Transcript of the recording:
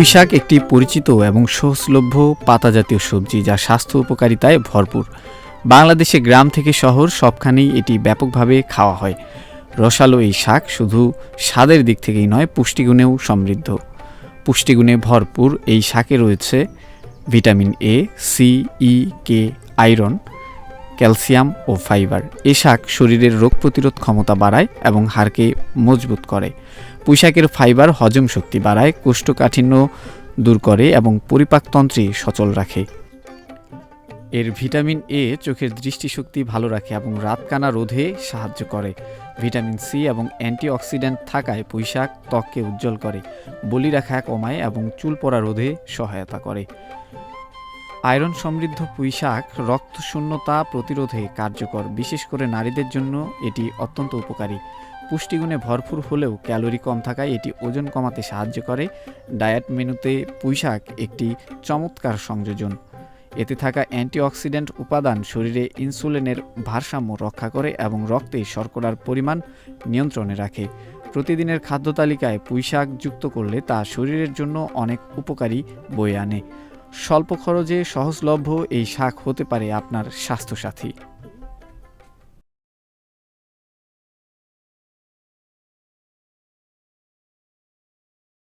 পুঁইশাক একটি পরিচিত এবং সহজলভ্য পাতা জাতীয় সবজি যা স্বাস্থ্য উপকারিতায় ভরপুর। বাংলাদেশে গ্রাম থেকে শহর সবখানেই এটি ব্যাপকভাবে খাওয়া হয়। রসালো এই শাক শুধু স্বাদের দিক থেকেই নয়, পুষ্টিগুণেও সমৃদ্ধ। পুষ্টিগুণে ভরপুর এই শাকে রয়েছে vitamin A C E K iron calcium O fibre. এ শাক শরীরের রোগ প্রতিরোধ ক্ষমতা বাড়ায় এবং হাড়কে মজবুত করে। পুঁইশাকের ফাইবার হজম শক্তি বাড়ায়, কোষ্ঠকাঠিন্য দূর করে এবং পরিপাকতন্ত্রে সচল রাখে। এর ভিটামিন এ চোখের দৃষ্টিশক্তি ভালো রাখে এবং রাতকানা রোধে সাহায্য করে। ভিটামিন সি এবং অ্যান্টিঅক্সিডেন্ট থাকায় পুঁইশাক ত্বককে উজ্জ্বল করে, বলি রাখা কমায় এবং চুল পড়া রোধে সহায়তা করে। আয়রন সমৃদ্ধ পুঁইশাক রক্ত শূন্যতা প্রতিরোধে কার্যকর, বিশেষ করে নারীদের জন্য এটি অত্যন্ত উপকারী। পুষ্টিগুণে ভরপুর হলেও ক্যালোরি কম থাকায় এটি ওজন কমাতে সাহায্য করে। ডায়েট মেনুতে পুঁইশাক একটি চমৎকার সংযোজন। এতে থাকা অ্যান্টিঅক্সিডেন্ট উপাদান শরীরে ইনসুলিনের ভারসাম্য রক্ষা করে এবং রক্তে শর্করার পরিমাণ নিয়ন্ত্রণে রাখে। প্রতিদিনের খাদ্য তালিকায় পুঁইশাক যুক্ত করলে তা শরীরের জন্য অনেক উপকারী বয়ে আনে। স্বল্প খরচে সহজলভ্য এই শাক হতে পারে আপনার স্বাস্থ্যসাথী।